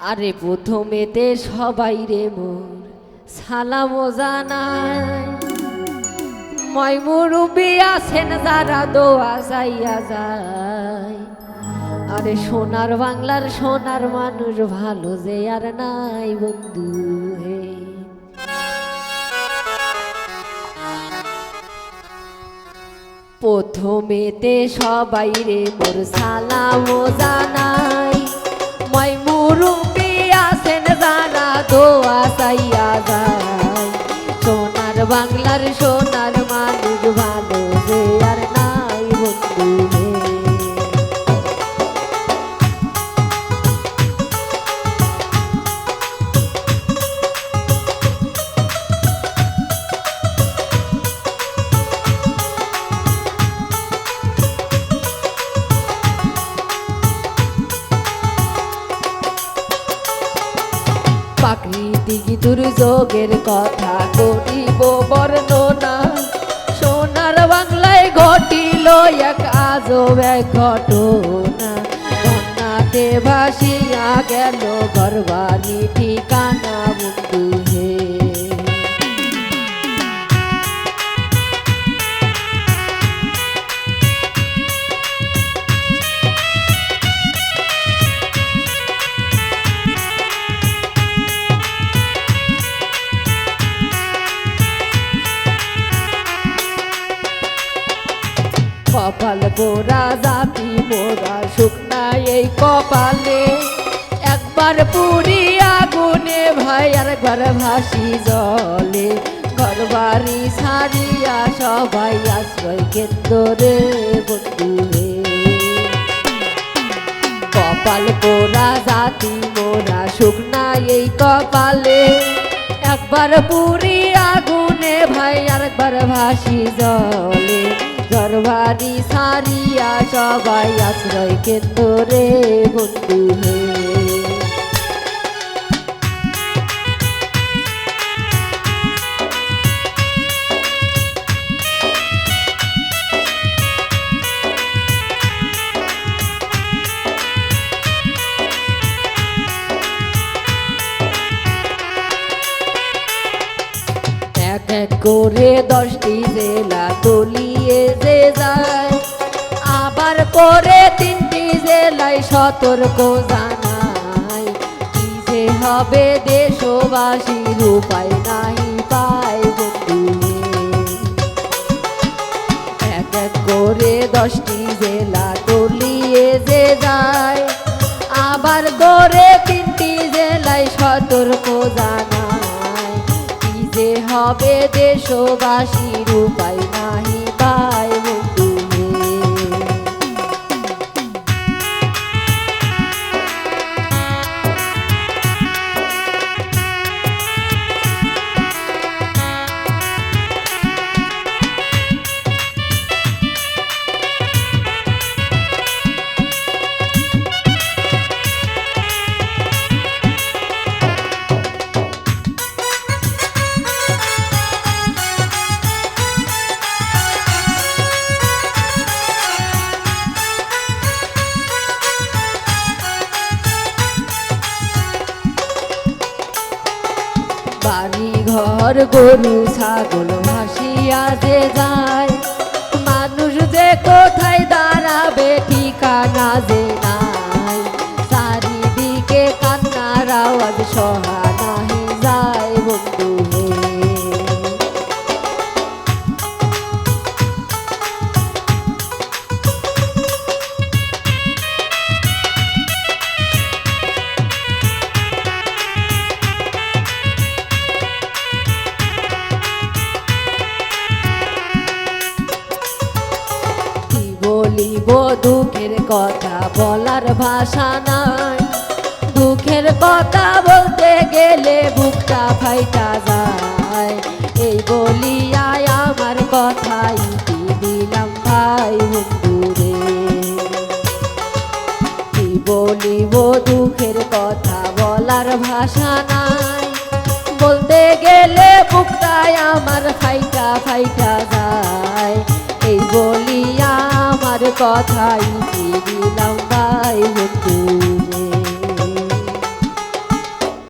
আরে প্রথমেতে সবাই রে মোর সালাম জানাই। ময় মুরুবি আছেন যারা দোয়া যাইয়া যায়। আরে সোনার বাংলার সোনার মানুষ ভালো যে আর নাই বন্ধু হে। প্রথমেতে সবাই রে মোর সালাম জানাই। বাংলার সোনার মানুষ ভালো যে আর নাই বন্ধু প্রাকৃতিক দুর্যোগের কথা করিব বর্ণনা। ঘটনা। ভাসিয়া গেল ঘরবাড়ি ঠিকানা। কপাল পোড়া জাতি, মোরা শুকনা এই কপালে। একবার পুরি আগুনে ভাই আর ঘর ভাসি জলে। ঘর বাড়ি ছাড়িয়া সবাই আশ্রয় কেন্দ্রে বন্ধু কপাল পোড়া জাতি, মোরা শুকনা এই কপালে। একবার পুরি আগুনে ভাই আরেকবার ভাসি জলে। ঘরবাড়ি সারিয়া সবাই আশ্রয় কেন্দ্রে বন্ধু হে এক করে দশটি জেলা তলিয়ে যে যায়, আবার করে তিনটি জেলায় সতর্ক জানায়। কি যে হবে দেশবাসীর উপায় নাই পায় এক এক করে দশটি জেলা তলিয়ে যে যায়, আবার করে তিনটি জেলায় সতর্ক জানায়। যে হবে দেশবাসীর উপায় নাহি পায় বাড়ি ঘর গরু ছাগল ভাসিয়া যে যায়। মানুষ যে কোথায় দাঁড়াবে ঠিকানা যে বলিব, দুঃখের কথা বলার ভাষা নাই। দুঃখের কথা বলতে গেলে বুকটা ফাইটা যায়। এই বলিয়াই আমার কথাই দিলাম ভাই বন্ধুরে। কি বলিব, দুঃখের কথা বলার ভাষা নাই। বলতে গেলে বুকটাই আমার ফাইটা ফাইটা যায়। এই বলিয়া আমার কথাই কি দিলাম ভাই বন্ধু